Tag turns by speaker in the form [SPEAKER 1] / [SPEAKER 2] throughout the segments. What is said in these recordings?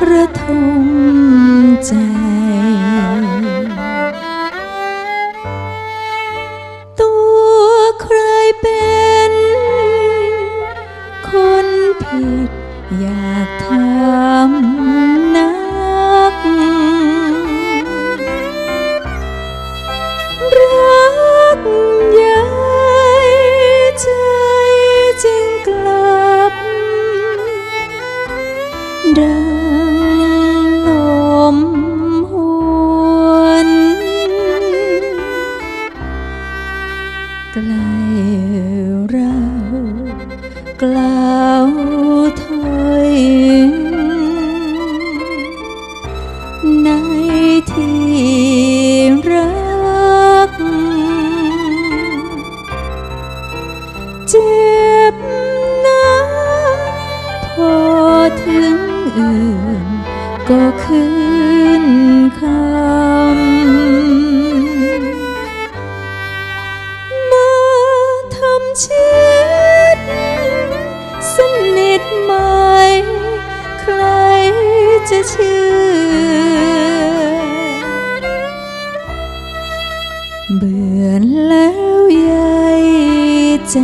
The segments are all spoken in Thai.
[SPEAKER 1] มระทมใจ เชื่อ เบื่อแล้วยายจะ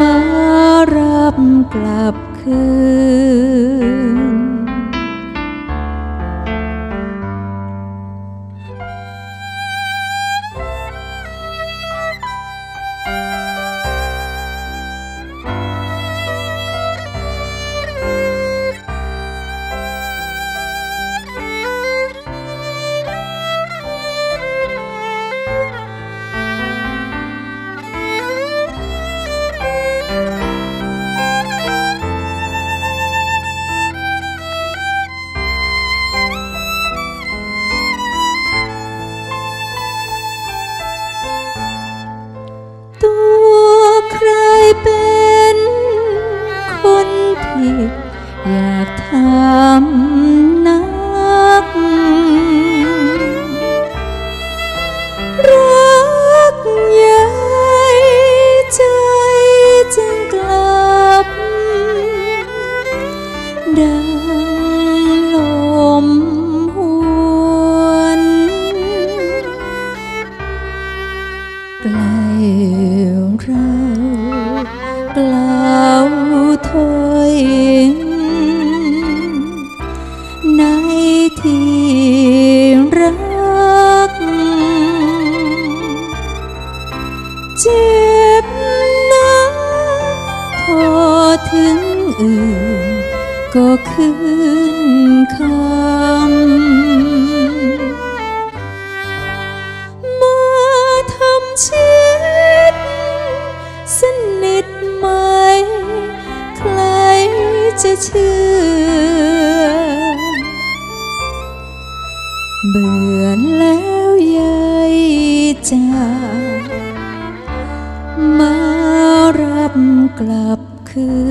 [SPEAKER 1] มารับกลับคืน เรากล่าวถ้อยในที่รักเจ็บนะพอถึงอื่นก็คืนคำ มาทำชิ เชื่อ เบื่อแล้วยายจะมารับกลับคืน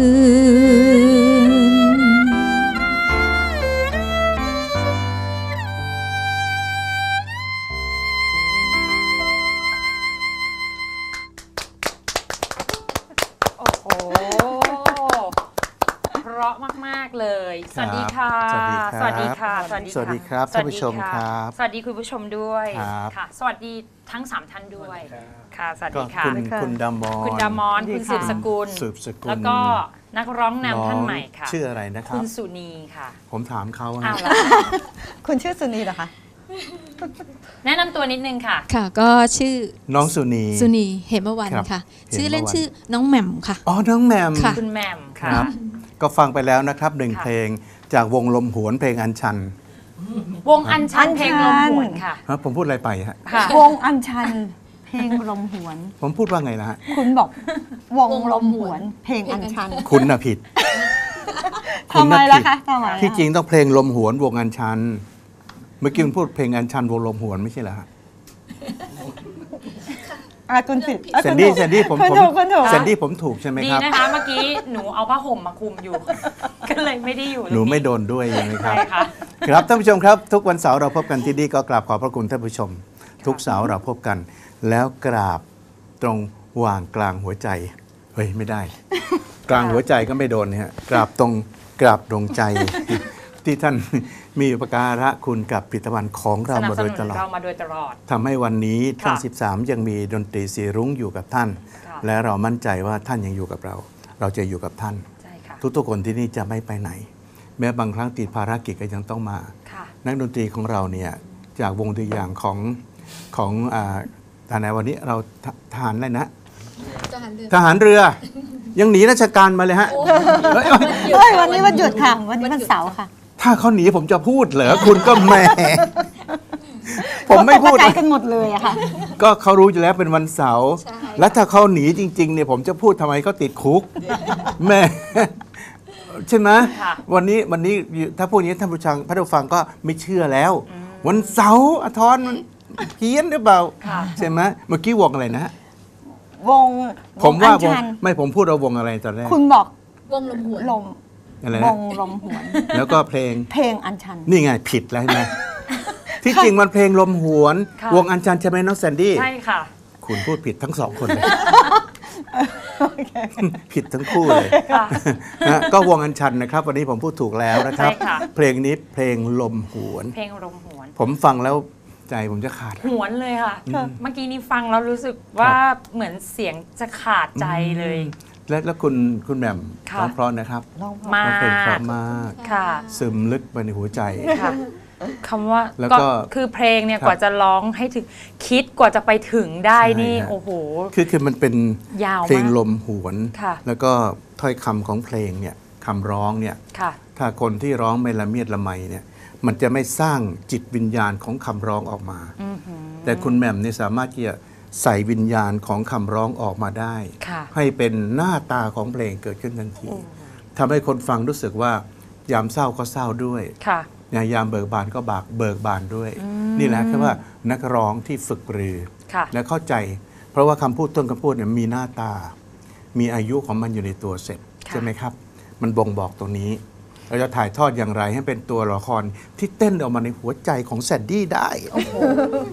[SPEAKER 2] สวัสดีค่ะ
[SPEAKER 3] สวัสดีครับ
[SPEAKER 2] สวัสดีค่ะ
[SPEAKER 3] สวัสดีครับ
[SPEAKER 2] สวัส
[SPEAKER 3] ท่านผู้ชมะครับ
[SPEAKER 2] สวัสดีคุณผู้ชมด้วย
[SPEAKER 3] ครับ
[SPEAKER 2] ค่ะ สวัสดีทั้งสามท่านด้วย ค่ะ สวัส
[SPEAKER 3] ก็
[SPEAKER 2] ดีค่ะ
[SPEAKER 3] คุณคุณดามอน
[SPEAKER 2] คุณดามอนคุณสืบสกุล
[SPEAKER 3] สืบสกุล
[SPEAKER 2] แล้วก็นักร้องนำท่านใหม่ค่ะ
[SPEAKER 3] ชื่ออะไรนะครั
[SPEAKER 2] คุ
[SPEAKER 3] บ
[SPEAKER 2] ณสุนีค่ะ
[SPEAKER 3] ผมถามเขา
[SPEAKER 2] อ้า
[SPEAKER 3] นะ
[SPEAKER 2] วเหรอ
[SPEAKER 4] คุณชื่อสุนีเหรอคะ
[SPEAKER 2] แนะนำตัวนิดนึงค่ะ
[SPEAKER 1] ค่ะ ก็ชื่อ
[SPEAKER 3] น้องสุนี
[SPEAKER 1] สุนี เหมวัน
[SPEAKER 3] ครับ
[SPEAKER 1] ค่ะ
[SPEAKER 3] เหมวัน
[SPEAKER 1] ชื่อเล่นชื่อน้องแหม่มค่ะ
[SPEAKER 3] อ๋อ น้องแหมม
[SPEAKER 1] ค่ะ
[SPEAKER 2] คุณแหม่ม
[SPEAKER 3] ค
[SPEAKER 2] ค่ะ
[SPEAKER 3] รับ ก็ฟังไปแล้วนะครับหนึ่ง
[SPEAKER 2] ค่ะ
[SPEAKER 3] เพลงจากวงลมหวนเพลงอัญชัน
[SPEAKER 2] วงอัญชันเพลงลมหวนค่ะ
[SPEAKER 3] ฮะผมพูดอะไรไปฮะ
[SPEAKER 2] ค่ะ
[SPEAKER 4] วงอัญชัน เพลงลมหวน
[SPEAKER 3] ผมพูดว่าไงล่ะฮะ
[SPEAKER 4] คุณบอกวงลมหวน เพลงอัญชัน
[SPEAKER 3] คุณน่ะผิด คุ
[SPEAKER 4] ทำ
[SPEAKER 3] ณ
[SPEAKER 4] ไม
[SPEAKER 3] น่ะ
[SPEAKER 4] ล่ะ
[SPEAKER 3] ผิด
[SPEAKER 4] คะทำไมอะ
[SPEAKER 3] ที่จริงต้องเพลงลมหวนวงอัญชัน เมื่อกี้คุณพูดเพลงอัญชันวงลมหวนไม่ใช่เหรอฮะ
[SPEAKER 4] อะคุณผิดอะ
[SPEAKER 3] แซ
[SPEAKER 4] คุ
[SPEAKER 3] น
[SPEAKER 4] ณ
[SPEAKER 3] ดี้
[SPEAKER 4] ถูก
[SPEAKER 3] แซนดี้ผม
[SPEAKER 4] คุณ
[SPEAKER 3] ผม
[SPEAKER 4] ถูกคุณถูก
[SPEAKER 3] แซนดี้ผมถูกใช่ไหม
[SPEAKER 2] ดี
[SPEAKER 3] ครับ
[SPEAKER 2] นะคะ เมื่อกี้หนูเอาผ้าห่มมาคลุมอยู่ ก็เลยไม่ได้อยู่ตรง
[SPEAKER 3] หนูไม่โดนด้วยใช่ไหมครับ
[SPEAKER 2] ใช่ค่ะ
[SPEAKER 3] ครับท่านผู้ชมครับ ทุกวันเสาร์เราพบกันที่นี่ก็กราบขอบพระคุณท่านผู้ชม ทุกเสาร์เราพบกัน แล้วกราบตรงวางกลางหัวใจเฮ้ยไม่ได้ กลางหัวใจก็ไม่โดนเนี่ยฮะกราบตรงกราบดวงใจที่ท่าน มีอุปการะคุณกับผลิตภัณฑ์ของ
[SPEAKER 2] ส
[SPEAKER 3] เรา
[SPEAKER 2] นับ
[SPEAKER 3] มา
[SPEAKER 2] ส
[SPEAKER 3] โด
[SPEAKER 2] นุ
[SPEAKER 3] ย
[SPEAKER 2] น
[SPEAKER 3] ตลอด
[SPEAKER 2] เรามาโดยตลอด
[SPEAKER 3] ทำให้วันนี้ช่อง
[SPEAKER 2] ค่ะ
[SPEAKER 3] 13 ยังมีดนตรีสีรุ้งอยู่กับท่าน
[SPEAKER 2] ค่ะ
[SPEAKER 3] และเรามั่นใจว่าท่านยังอยู่กับเรา เราจะอยู่กับท่าน
[SPEAKER 2] ใช่ค่ะ
[SPEAKER 3] ทุกๆคนที่นี่จะไม่ไปไหน แม้บางครั้งติดภารกิจก็ยังต้องมา
[SPEAKER 2] ค่ะ
[SPEAKER 3] นักดนตรีของเราเนี่ยจากวงตัวอย่างของของอาทหารวันนี้เราททหารอะไรนะ
[SPEAKER 5] ทหารเรือ
[SPEAKER 3] ทหารเรือ ยังหนีราชการมาเลยฮะเฮ้ย
[SPEAKER 4] เฮ้ยวันนี้วันหยุดค่ะ วันนี้วันเสาร์ค่ะ
[SPEAKER 3] ถ้าเขาหนีผมจะพูดเหรอคุณก็แหม่ ผมไม่พูด
[SPEAKER 4] ตกใจกันหมดเลยอะค่ะ
[SPEAKER 3] ก็เขารู้อยู่แล้วเป็นวันเสาร์
[SPEAKER 5] ใช่
[SPEAKER 3] แล้วถ้าเขาหนีจริง ๆ เนี่ยผมจะพูดทำไมเขาติดคุก แม่ ใช่ไหม
[SPEAKER 2] ค่ะ
[SPEAKER 3] วันนี้วันนี้ถ้าพูดอย่างนี้ท่านผู้ชังพระผู้ฟังก็ไม่เชื่อแล้ว วันเสาร์อาทรมันเพี้ยนหรือเปล่า
[SPEAKER 2] ค่ะ
[SPEAKER 3] ใช่ไหมเมื่อกี้วงอะไรนะฮะ
[SPEAKER 4] วง
[SPEAKER 3] ผมว่าว
[SPEAKER 4] อัญ
[SPEAKER 3] ง
[SPEAKER 4] ชัน
[SPEAKER 3] ไม่ผมพูดเอาวงอะไรตอนแรก
[SPEAKER 4] คุณบอก
[SPEAKER 5] วงลมหวน
[SPEAKER 4] ลม
[SPEAKER 3] อะไร
[SPEAKER 4] ว
[SPEAKER 3] นะ
[SPEAKER 4] งลมหวน
[SPEAKER 3] แล้วก็เพลง
[SPEAKER 4] เพลงอัญชัน
[SPEAKER 3] นี่ไงผิดแล้วใช่ไหมที่จริงมันเพลงลมหวน
[SPEAKER 2] ค่ะ
[SPEAKER 3] วงอัญชันใช่ไหมน้องแซนดี้
[SPEAKER 2] ใช่ค่ะ
[SPEAKER 3] คุณพูดผิดทั้งสองคนเลยผิดทั้งคู่เลย
[SPEAKER 2] ค่ะ
[SPEAKER 3] นะก็วงอัญชันนะครับ วันนี้ผมพูดถูกแล้วนะครับ
[SPEAKER 2] ใช่ค่ะ
[SPEAKER 3] เพลงนี้เพลงลมหวน
[SPEAKER 2] เพลงลมหวน
[SPEAKER 3] ผมฟังแล้วใจผมจะขาด
[SPEAKER 2] หวนเลยค่ะ เมื่อกี้นี้ฟังแล้วรู้สึกว่าเหมือนเสียงจะขาดใจเลย
[SPEAKER 3] และแล้วคุณคุณแหม่ม
[SPEAKER 2] ค่ะ
[SPEAKER 3] ร้องเพราะนะครับ
[SPEAKER 4] ลอง
[SPEAKER 2] มา
[SPEAKER 3] ร้องเพลงเพราะ
[SPEAKER 2] ก
[SPEAKER 3] มาก
[SPEAKER 2] ค่ะ
[SPEAKER 3] ซึมลึกไปในหัวใจ
[SPEAKER 2] ค่ะคำว่า
[SPEAKER 3] แล้ว
[SPEAKER 2] ก็
[SPEAKER 3] ก็
[SPEAKER 2] คือเพลงเนี่ย
[SPEAKER 3] ครับ
[SPEAKER 2] กว่าจะร้องให้ถึงคิดกว่าจะไปถึงได้
[SPEAKER 3] ใช่
[SPEAKER 2] นี่
[SPEAKER 3] ฮะ
[SPEAKER 2] โอ้โห
[SPEAKER 3] คือคือมันเป็น
[SPEAKER 2] ยาวมาก
[SPEAKER 3] เพลงลมหวน
[SPEAKER 2] ค่ะ
[SPEAKER 3] แล้วก็ถ้อยคำของเพลงเนี่ยคำร้องเนี่ย
[SPEAKER 2] ค่ะ
[SPEAKER 3] ถ้าคนที่ร้องไม่ละเมียดละไมเนี่ย มันจะไม่สร้างจิตวิญญาณของคำร้องออกมา
[SPEAKER 2] อือหือ
[SPEAKER 3] แต่คุณแหม่มเนี่ยสามารถที่จะ ใส่วิญญาณของคำร้องออกมาได้
[SPEAKER 2] ค่ะ
[SPEAKER 3] ให้เป็นหน้าตาของเพลงเกิดขึ้นทันทีทำให้คนฟังรู้สึกว่ายามเศร้าก็เศร้าด้วย
[SPEAKER 2] ค่ะ
[SPEAKER 3] ยามเบิกบานก็บากเบิกบานด้วย นี่แหละคือว่านักร้องที่ฝึกปรือ
[SPEAKER 2] ค่ะ
[SPEAKER 3] และเข้าใจ เพราะว่าคำพูดต้นคำพูดเนี่ยมีหน้าตา มีอายุของมันอยู่ในตัวเสร็จ
[SPEAKER 2] ค่ะ
[SPEAKER 3] ใช่ไหมครับ มันบ่งบอกตรงนี้ เราจะถ่ายทอดอย่างไรให้เป็นตัวละครที่เต้นออกมาในหัวใจของแซดดี้ได้
[SPEAKER 2] โอ้โห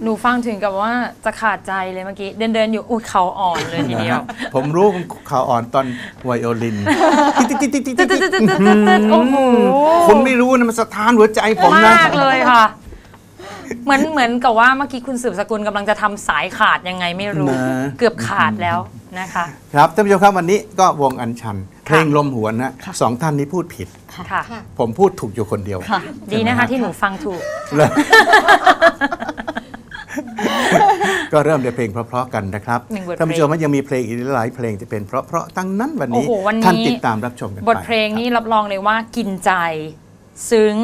[SPEAKER 2] หนูฟังถึงกับว่าจะขาดใจเลยเมื่อกี้เดินเดินๆอยู่อุ้ยเขาอ่อนเลยทีเดียว
[SPEAKER 3] ผมรู้ข่าวอ่อนตอนไวโอลิน
[SPEAKER 2] ตึ๊ดตึ๊ดตึ๊ดตึ๊ดตึ๊ดตึ๊ดโอ้โห
[SPEAKER 3] คุณไม่รู้นะมันสะท้านหัวใจผมนะ
[SPEAKER 2] มากเลยค่ะเหมือนเหมือนกับว่าเมื่อกี้คุณสืบสกุลกำลังจะทำสายขาดยังไงไม่รู้
[SPEAKER 3] นะ
[SPEAKER 2] เกือบขาดแล้วนะคะ
[SPEAKER 3] ครับท่านผู้ชมครับวันนี้ก็วงอัญชัน เพลงลมหวนนะสองท่านนี้พูดผิด
[SPEAKER 2] ค่ะ
[SPEAKER 5] ค่ะ
[SPEAKER 3] ผมพูดถูกอยู่คนเดียว
[SPEAKER 4] ค่ะ
[SPEAKER 2] ดีนะคะที่หนูฟังถูก
[SPEAKER 3] เลยก็เริ่มด้วยเพลงเพราะๆกันนะครับ
[SPEAKER 2] หนึ่งบทเพลง
[SPEAKER 3] ท่านผู้ชมว่ายังมีเพลงอีกหลายเพลงจะเป็นเพราะๆทั้งนั้นวันนี้
[SPEAKER 2] โอ้โหวันนี้
[SPEAKER 3] ท่านติดตามรับชมกันไป
[SPEAKER 2] บทเพลงนี้รับรองเลยว่ากินใจ ซึ้ง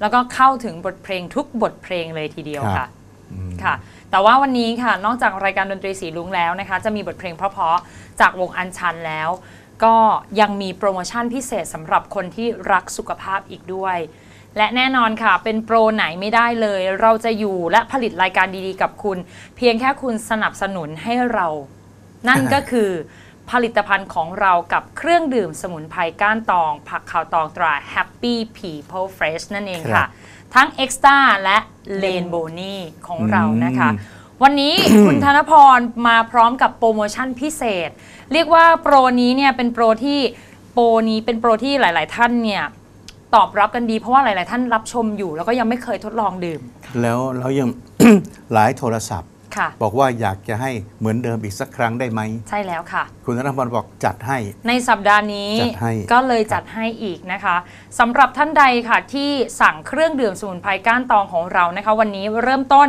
[SPEAKER 2] แล้วก็เข้าถึงบทเพลงทุกบทเพลงเลยทีเดียว
[SPEAKER 3] ครั
[SPEAKER 2] ค่ะ
[SPEAKER 3] บอืม
[SPEAKER 2] ค่ะ แต่ว่าวันนี้ค่ะ นอกจากรายการดนตรีสีลุงแล้วนะคะ จะมีบทเพลงเพราะๆจากวงอัญชันแล้ว ก็ยังมีโปรโมชั่นพิเศษสำหรับคนที่รักสุขภาพอีกด้วย และแน่นอนค่ะ เป็นโปรไหนไม่ได้เลย เราจะอยู่และผลิตรายการดีๆ กับคุณ เพียงแค่คุณสนับสนุนให้เรา นั่นก็คือผลิตภัณฑ์ของเรากับเครื่องดื่มสมุนไพรก้านตอง ผักขาวตองตรา Happy People Fresh นั่นเอง
[SPEAKER 3] ครั
[SPEAKER 2] ค่ะ
[SPEAKER 3] บ
[SPEAKER 2] ทั้ง Extra และ l a n b o n y ของเรานะคะ
[SPEAKER 3] อืม
[SPEAKER 2] วันนี้ คุณธนพรมาพร้อมกับโปรโมชั่นพิเศษ เรียกว่าโปรนี้เนี่ยเป็นโปรที่โปรนี้เป็นโปรที่หลาย ๆ ท่านเนี่ยตอบรับกันดี เพราะว่าหลาย ๆ ท่านรับชมอยู่ แล้วก็ยังไม่เคยทดลองดื่ม
[SPEAKER 3] แล้วเรายัง หลายโทรศัพท์
[SPEAKER 2] ค่ะ
[SPEAKER 3] บอกว่าอยากจะให้เหมือนเดิมอีกสักครั้งได้ไหม
[SPEAKER 2] ใช่แล้วค่ะ
[SPEAKER 3] คุณธนพรบอกจัดให้
[SPEAKER 2] ในสัปดาห์นี้
[SPEAKER 3] จัดให้
[SPEAKER 2] ก็เลยจัดให้อีกนะคะสำหรับท่านใดค่ะที่สั่งเครื่องดื่มสมุนไพรก้านตองของเรานะคะ วันนี้เริ่มต้น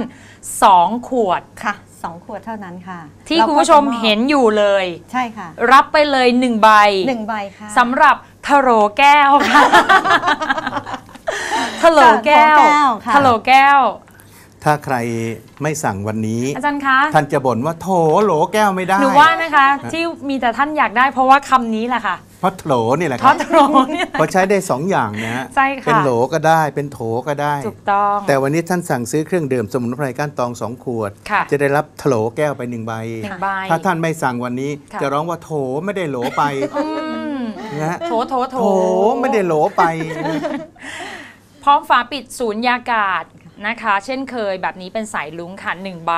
[SPEAKER 2] 2 ขวด
[SPEAKER 4] ค่ะสองขวดเท่านั้นค่ะ
[SPEAKER 2] ที่
[SPEAKER 4] เรา
[SPEAKER 2] คุณ
[SPEAKER 4] ก็
[SPEAKER 2] ผู้ชม
[SPEAKER 4] จะอบ
[SPEAKER 2] เห็นอยู่เลย
[SPEAKER 4] ใช่ค่ะ
[SPEAKER 2] รับไปเลย 1 ใบ
[SPEAKER 4] หนึ่งใบค่ะ
[SPEAKER 2] สำหรับทะโหลแก้วค่ะทะโหลแก้ว
[SPEAKER 4] ทะโหลแก้ว
[SPEAKER 3] ถ้าใครไม่สั่งวันนี้
[SPEAKER 2] อาจารย์คะ
[SPEAKER 3] ท่านจะบ่นว่าโถโหลแก้วไม่ได้
[SPEAKER 2] หนูว่านะคะ ที่มีแต่ท่านอยากได้เพราะว่าคำนี้แหละค่ะ
[SPEAKER 3] เพราะโถนี่แหละค
[SPEAKER 2] ทอ
[SPEAKER 3] รั
[SPEAKER 2] ด
[SPEAKER 3] บ
[SPEAKER 2] โหลเนี่ย
[SPEAKER 3] เพราะใช้ได้สองอย่างนะฮะ
[SPEAKER 2] ใช่ค่ะ
[SPEAKER 3] เป็นโหลก็ได้เป็นโถก็ได้
[SPEAKER 2] ถูกต้อง
[SPEAKER 3] แต่วันนี้ท่านสั่งซื้อเครื่องดื่มสมุนไพรก้านตองสองขวด
[SPEAKER 2] ค่ะ
[SPEAKER 3] จะได้รับโถแก้วไปหนึ่งใบ
[SPEAKER 2] หนึ่งใบ
[SPEAKER 3] ถ้าท่านไม่สั่งวันนี้
[SPEAKER 2] ค่ะ
[SPEAKER 3] จะร้องว่าโถไม่ได้โหลไป
[SPEAKER 2] อืม
[SPEAKER 3] นะฮะ
[SPEAKER 2] โถโถโถ
[SPEAKER 3] โถไม่ได้โหลไป
[SPEAKER 2] พร้อมฝาปิดศูนยากาศ นะคะ เช่นเคยแบบนี้เป็นสายลุ้งค่ะ1ใบ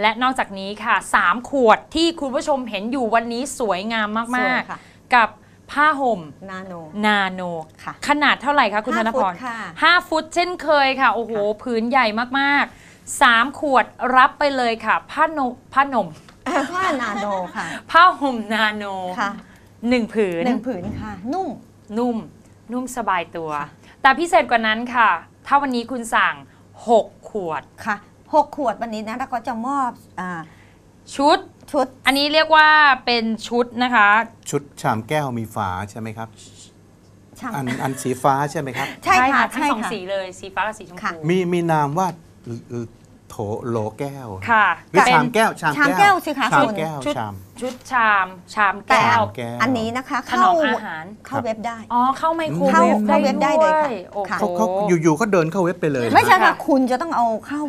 [SPEAKER 2] และนอกจากนี้ค่ะ 3 ขวดที่คุณผู้ชมเห็นอยู่วันนี้สวยงาม
[SPEAKER 4] สว
[SPEAKER 2] มายก
[SPEAKER 4] ค่ะ
[SPEAKER 2] ๆ กับผ้าห่ม
[SPEAKER 4] นาโน
[SPEAKER 2] นาโน
[SPEAKER 4] ค่ะ
[SPEAKER 2] ขนาดเท่าไหร่คะคุณธ
[SPEAKER 4] ห้าน
[SPEAKER 2] พ
[SPEAKER 4] ฟุ
[SPEAKER 2] ร
[SPEAKER 4] ตค่ะ
[SPEAKER 2] 5 ฟุตเช่นเคยค่ะ โอ้โหผืนใหญ่มากๆ 3 ขวดรับไปเลยค่ะ ผ้าโนผ้าหนม
[SPEAKER 4] ผ้านาโนค่ะ
[SPEAKER 2] ผ้าห่มนาโน
[SPEAKER 4] ค่ะ
[SPEAKER 2] หนึ่งผืน
[SPEAKER 4] หนึ่งผืนค่ะ นุ่ม
[SPEAKER 2] นุ่ม นุ่มสบายตัว
[SPEAKER 4] ค่ะ
[SPEAKER 2] แต่พิเศษกว่านั้นค่ะ ถ้าวันนี้คุณสั่ง 6 ขวด
[SPEAKER 4] ค่ะหกขวดวันนี้นะแล้วก็จะมอบอ่า
[SPEAKER 2] ชุด
[SPEAKER 4] ชุด
[SPEAKER 2] อันนี้เรียกว่าเป็นชุดนะคะ
[SPEAKER 3] ชุดชามแก้วมีฝาใช่ไหมครับ
[SPEAKER 4] ช่าง
[SPEAKER 3] อันอันสีฟ้าใช่ไหมครับ
[SPEAKER 4] ใช่ค่ะ
[SPEAKER 2] ทั้ง
[SPEAKER 4] ใช่
[SPEAKER 2] สอง
[SPEAKER 4] ค่ะ
[SPEAKER 2] สีเลยสีฟ้ากับสีชม
[SPEAKER 4] ค่ะ
[SPEAKER 2] พู
[SPEAKER 3] มีมีนามว่า โถโหลแก้ว
[SPEAKER 2] ค่ะ
[SPEAKER 3] หรือ
[SPEAKER 2] เป็น
[SPEAKER 3] ชามแก้วชาม
[SPEAKER 4] ชามแก้วสิคะ
[SPEAKER 3] ชาม
[SPEAKER 4] คุณ
[SPEAKER 3] แก้ว
[SPEAKER 2] ชุด
[SPEAKER 3] ชาม
[SPEAKER 2] ชุดชาม ชาม
[SPEAKER 4] แต่
[SPEAKER 2] แก้ว
[SPEAKER 3] แก้ว
[SPEAKER 4] อันนี้นะคะ
[SPEAKER 2] ถน
[SPEAKER 4] เข้า
[SPEAKER 2] อมอาหาร
[SPEAKER 4] เข้าเว็บได้
[SPEAKER 2] อ๋อ เข้าไมโคร
[SPEAKER 4] เข้า
[SPEAKER 2] เวฟ
[SPEAKER 4] เข้าเว็บได้เลยค่ะ
[SPEAKER 2] โอ้โห
[SPEAKER 4] ค่ะ
[SPEAKER 3] เขาเขาอยู่ๆเขาเดินเข้าเว็บไปเลย
[SPEAKER 4] ไม่ใช่ค่ะ
[SPEAKER 2] ค่ะ
[SPEAKER 4] คุณจะต้องเอาเข้า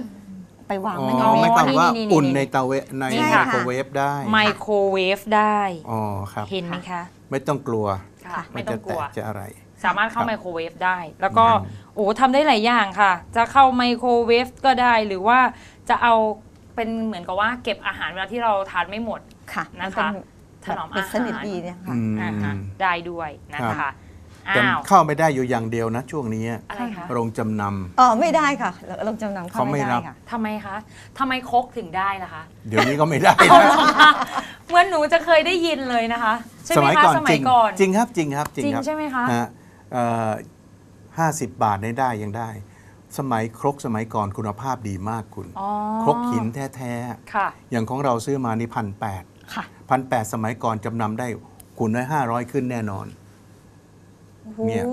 [SPEAKER 4] ไปวาง
[SPEAKER 3] อ๋อ
[SPEAKER 4] ไว้ใน
[SPEAKER 2] อ๋อ
[SPEAKER 3] ไม่
[SPEAKER 4] เว็บ
[SPEAKER 3] ความว่า
[SPEAKER 2] นี่
[SPEAKER 3] อุ่น
[SPEAKER 2] นี่
[SPEAKER 3] ในเตาเวฟใน
[SPEAKER 4] ใช่
[SPEAKER 3] ไม
[SPEAKER 4] ค่ะ
[SPEAKER 3] โครเวฟได้
[SPEAKER 2] ไมโครเวฟได้
[SPEAKER 3] อ๋อ ครับ
[SPEAKER 2] เห็นไหมคะ
[SPEAKER 3] ไม่ต้องกลัว
[SPEAKER 2] ค่ะไม่
[SPEAKER 3] มัน
[SPEAKER 2] ต้อ
[SPEAKER 3] จะ
[SPEAKER 2] งก
[SPEAKER 3] แต
[SPEAKER 2] ลัว
[SPEAKER 3] กจะอะไร
[SPEAKER 2] สามารถเข้า
[SPEAKER 3] ครับ
[SPEAKER 2] ไมโครเวฟได้ แล้วก็
[SPEAKER 3] อืม
[SPEAKER 2] โอ้ทำได้หลายอย่างค่ะ จะเข้าไมโครเวฟก็ได้หรือว่าจะเอาเป็นเหมือนกับว่าเก็บอาหารเวลาที่เราทานไม่หมด
[SPEAKER 4] ค่ะ
[SPEAKER 2] นะคะ
[SPEAKER 4] มัเป็
[SPEAKER 2] ถนอม
[SPEAKER 4] แบบ
[SPEAKER 2] อาหาร
[SPEAKER 4] สนิทดีเนี่ยค่ะ
[SPEAKER 3] อืม
[SPEAKER 2] อ่าฮะได้ด้วยนะ
[SPEAKER 3] ครั
[SPEAKER 2] คะ
[SPEAKER 3] บ
[SPEAKER 2] อ้า
[SPEAKER 3] แต่
[SPEAKER 2] ว
[SPEAKER 3] เข้าไม่ได้อยู่อย่างเดียวนะ ช่วงนี้
[SPEAKER 2] อะไรคะ
[SPEAKER 3] โรงจำน
[SPEAKER 4] อ๋อไม่ได้ค่ะลงจำนำเข้า
[SPEAKER 3] เขาไม่
[SPEAKER 4] ไม่
[SPEAKER 3] รั
[SPEAKER 4] ได้
[SPEAKER 3] บ
[SPEAKER 4] ค่ะ
[SPEAKER 2] ทำไมคะทำไมครกถึงได้ล่ะคะำ
[SPEAKER 3] เดี๋ยวนี้ก็ไม่ได้นะ
[SPEAKER 2] เหมือนหนูจะเคยได้ยินเลยนะคะ ใช่
[SPEAKER 3] ส
[SPEAKER 2] ไหม
[SPEAKER 3] มัย
[SPEAKER 2] คะ
[SPEAKER 3] ก่อน
[SPEAKER 2] สมั
[SPEAKER 3] จ
[SPEAKER 2] ย
[SPEAKER 3] ริง
[SPEAKER 2] ก่อน
[SPEAKER 3] จริงครับจริงครับจริง
[SPEAKER 2] จริง
[SPEAKER 3] ครับ
[SPEAKER 2] ใช่ไหมคะ
[SPEAKER 3] ฮะ ห้าสิบบาทได้ได้ยังได้ สมัยครกสมัยก่อนคุณภาพดีมากคุณ
[SPEAKER 2] อ๋อ
[SPEAKER 3] ครกหินแท้
[SPEAKER 2] ค่ะ
[SPEAKER 3] ๆ อย่างของเราซื้อมานี่พันแปด
[SPEAKER 4] ค่ะ
[SPEAKER 3] พันแปดสมัยก่อนจำนำได้คุณได้ห้าร้อยขึ้นแน่นอน เนี่ย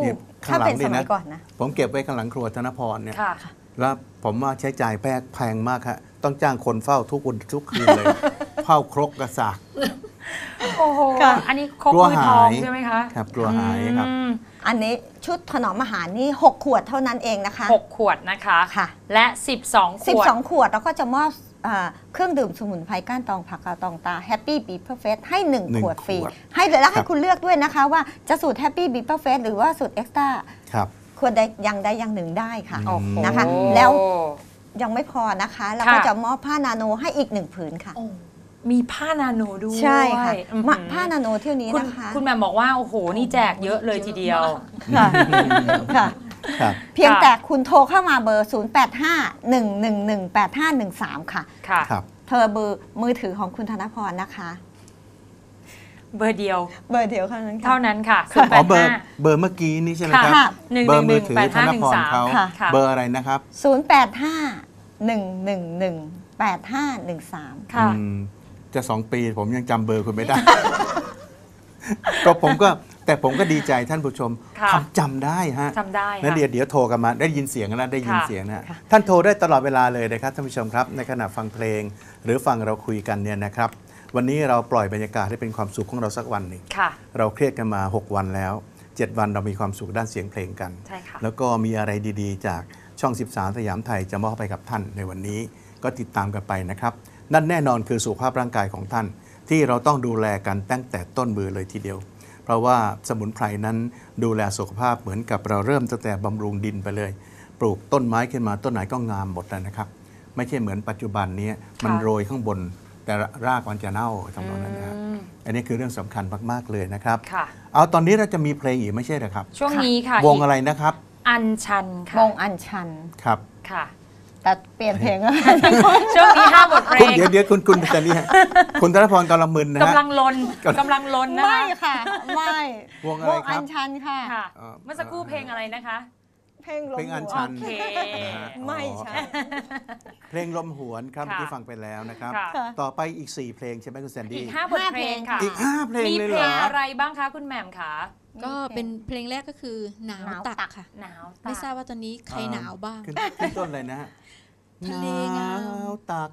[SPEAKER 3] เนี่ยข้า
[SPEAKER 4] ถ้าง
[SPEAKER 3] หลั
[SPEAKER 4] เป็
[SPEAKER 3] ง
[SPEAKER 4] นส
[SPEAKER 3] นี่
[SPEAKER 4] มั
[SPEAKER 3] นะ
[SPEAKER 4] ยก่อนนะ
[SPEAKER 3] ผมเก็บไว้ข้างหลังครัวธนพรเนี่ย
[SPEAKER 2] ค่ะ
[SPEAKER 3] แล้วผมว่าใช้จ่ายแพงแพงมากฮะต้องจ้างคนเฝ้าทุกวันทุกคืนเลย เฝ้าครกกระสาก
[SPEAKER 2] โอ้โห
[SPEAKER 4] ค่ะ
[SPEAKER 2] อันนี้ครก
[SPEAKER 3] กลัว
[SPEAKER 2] มือทอง
[SPEAKER 3] หาย
[SPEAKER 2] ใช่ไหมคะ
[SPEAKER 3] ครับกลัวหายครับ
[SPEAKER 2] อืม
[SPEAKER 4] อันนี้ชุดถนอมอาหารนี่ 6 ขวดเท่านั้นเองนะคะ
[SPEAKER 2] หกขวดนะคะ
[SPEAKER 4] ค่ะ
[SPEAKER 2] และ 12 ขวด
[SPEAKER 4] 12 ขวดแล้วก็จะมอบอ่าเครื่องดื่มสมุนไพรก้านตองผักกาตองตา Happy b e e p e r f e s t ให้
[SPEAKER 3] หนึ่ง
[SPEAKER 4] 1ขวดฟรี
[SPEAKER 3] ขวด
[SPEAKER 4] ให้เลยแล้ว
[SPEAKER 3] ค
[SPEAKER 4] ให้
[SPEAKER 3] รับ
[SPEAKER 4] คุณเลือกด้วยนะคะ ว่าจะสูตร Happy b e e p e r f e s t หรือว่าสูตร Extra
[SPEAKER 3] ครับ
[SPEAKER 4] ควรใดอย่างใดอย่างหนึ่งได้ค่ะ
[SPEAKER 2] โอ้โห
[SPEAKER 4] นะคะ แล้วยังไม่พอนะคะแล้วก็
[SPEAKER 2] ค่ะ
[SPEAKER 4] จะมอบผ้านาโนให้อีกหนึ่งผืนค่ะ
[SPEAKER 5] โอ้
[SPEAKER 2] มีผ้านาโนด้วย
[SPEAKER 4] ใช่ค่ะ
[SPEAKER 2] อื้อ
[SPEAKER 4] มา
[SPEAKER 2] หือ
[SPEAKER 4] ผ้านาโนเที่ยวนี้
[SPEAKER 2] คุณ
[SPEAKER 4] นะคะ
[SPEAKER 2] คุณแหม่มบอกว่า โอ้โห นี่แจกเยอะเลยทีเดียว
[SPEAKER 4] ค่ะค่ะ
[SPEAKER 3] ครับ
[SPEAKER 4] เพียง
[SPEAKER 2] ค่ะ
[SPEAKER 4] แต่คุณโทรเข้ามาเบอร์ 0851118513 ค่ะ
[SPEAKER 2] ค่ะ
[SPEAKER 3] ครับ
[SPEAKER 4] เธอเบอร์มือถือของคุณธนพรนะคะ
[SPEAKER 2] เบอร์เดียว
[SPEAKER 4] เบอร์เดียวเท่านั้นค่ะ
[SPEAKER 2] เท่านั้นค่ะ
[SPEAKER 3] อ๋อเบอร์
[SPEAKER 2] 085
[SPEAKER 3] เบอร์เมื่อกี้นี่ใช่ไหมครับ
[SPEAKER 4] ค่ะ
[SPEAKER 2] หนึ่ง
[SPEAKER 3] เบอร์มือถือ
[SPEAKER 2] หนึ่ง
[SPEAKER 3] ธนพรเขา
[SPEAKER 2] ค่ะ ค่ะ
[SPEAKER 3] เบอร์อะไรนะครับ
[SPEAKER 4] 0851118513
[SPEAKER 2] ค่ะ
[SPEAKER 3] อืม จะสองปีผมยังจำเบอร์คุณไม่ได้ ก็ผมก็แต่ผมก็ดีใจท่านผู้ชม
[SPEAKER 2] ค่ะ
[SPEAKER 3] ทำจำได้ฮะ
[SPEAKER 2] จำได้
[SPEAKER 3] นั่น
[SPEAKER 2] ค่ะ
[SPEAKER 3] เดี๋ยวเดี๋ยวโทรกันมาได้ยินเสียงนะได้ยิน
[SPEAKER 2] ค่ะ
[SPEAKER 3] เสียงนะ
[SPEAKER 4] ค่ะ
[SPEAKER 3] ท่านโทรได้ตลอดเวลาเลยนะครับท่านผู้ชมครับ ในขณะฟังเพลง หรือฟังเราคุยกันเนี่ยนะครับ วันนี้เราปล่อยบรรยากาศให้เป็นความสุขของเราสักวันหนึ่ง
[SPEAKER 2] ค่ะ
[SPEAKER 3] เราเครียดกันมา 6 วันแล้ว 7 วันเรามีความสุขด้านเสียงเพลงกัน
[SPEAKER 2] ใช่ค่ะ
[SPEAKER 3] แล้วก็มีอะไรดีๆ จากช่อง 13 สยามไทยจะมอบไปกับท่านในวันนี้ ก็ติดตามกันไปนะครับ นั่นแน่นอนคือสุขภาพร่างกายของท่าน ที่เราต้องดูแลกันตั้งแต่ต้นมือเลยทีเดียว เพราะว่าสมุนไพรนั้นดูแลสุขภาพเหมือนกับเราเริ่มตั้งแต่บำรุงดินไปเลย ปลูกต้นไม้ขึ้นมาต้นไหนก็งามหมดแล้วนะครับ ไม่ใช่เหมือนปัจจุบันนี้มันโรยข้างบนแต่รากมันจะเน่าทำนองนั้นนะครับ
[SPEAKER 2] อืม
[SPEAKER 3] อันนี้คือเรื่องสำคัญมาก ๆ เลยนะครับ
[SPEAKER 2] ค่ะ
[SPEAKER 3] เอาตอนนี้เราจะมีเพลงอีกไม่ใช่เหรอครับ
[SPEAKER 2] ช่วงนี้ค่ะ
[SPEAKER 3] วงอะไรนะครับ
[SPEAKER 2] อันชันค่ะ
[SPEAKER 4] วงอัญชัน
[SPEAKER 3] ครับ
[SPEAKER 2] ค่ะ
[SPEAKER 4] แต่เปลี่ยนเพลงแล้ว
[SPEAKER 2] ช่วงนี้ห้าบทเพล
[SPEAKER 3] คุณ
[SPEAKER 2] ง
[SPEAKER 3] เดี๋ยวเดี๋ยวคุณคุณแต่นี่ฮะคุณธนพรกำลังมึนนะฮะ
[SPEAKER 2] กำลังลนกำลังลนนะ
[SPEAKER 4] ไม่
[SPEAKER 2] คะ
[SPEAKER 4] ค่ะ ไม่
[SPEAKER 3] วงอะไรครับ
[SPEAKER 4] อัญชันค่ะ
[SPEAKER 2] ค่ะ
[SPEAKER 3] เอ่อ
[SPEAKER 2] เมื่อสักครู่เพลงอะไรนะคะ
[SPEAKER 4] เพลงลม
[SPEAKER 3] เพลงอัญ
[SPEAKER 4] หัว
[SPEAKER 3] ชัน
[SPEAKER 2] โอเค
[SPEAKER 3] นะฮะ
[SPEAKER 4] ไม่ใช่
[SPEAKER 3] อ๋อเพลงลมหวนครับ
[SPEAKER 2] ค่ะ
[SPEAKER 3] เมื่อกี้ฟังไปแล้วนะครับ
[SPEAKER 2] ค่ะ
[SPEAKER 4] ค่ะ
[SPEAKER 3] ต่อไปอีก 4 เพลงใช่ไหมคุณแซน
[SPEAKER 2] อี
[SPEAKER 3] ดี้
[SPEAKER 2] กห้าบทเพลงค่ะ
[SPEAKER 3] อีก 5 เพลง
[SPEAKER 2] มี
[SPEAKER 3] เลย
[SPEAKER 2] เพ
[SPEAKER 3] เหร
[SPEAKER 2] ล
[SPEAKER 3] อง
[SPEAKER 2] อะไรบ้างคะคุณแหม่มคะ
[SPEAKER 5] ก็เป็นเพลงแรกก็คือหนาว
[SPEAKER 4] หนาว
[SPEAKER 5] ตัก
[SPEAKER 4] ตัก
[SPEAKER 5] ค่ะ
[SPEAKER 2] หนาว
[SPEAKER 5] ไม่ทราบว่าตอนนี้ใครหนาวบ้าง
[SPEAKER 3] ขึ้นขึ้นต้นเลยนะฮะ
[SPEAKER 5] ทะเลงาม
[SPEAKER 3] วตัก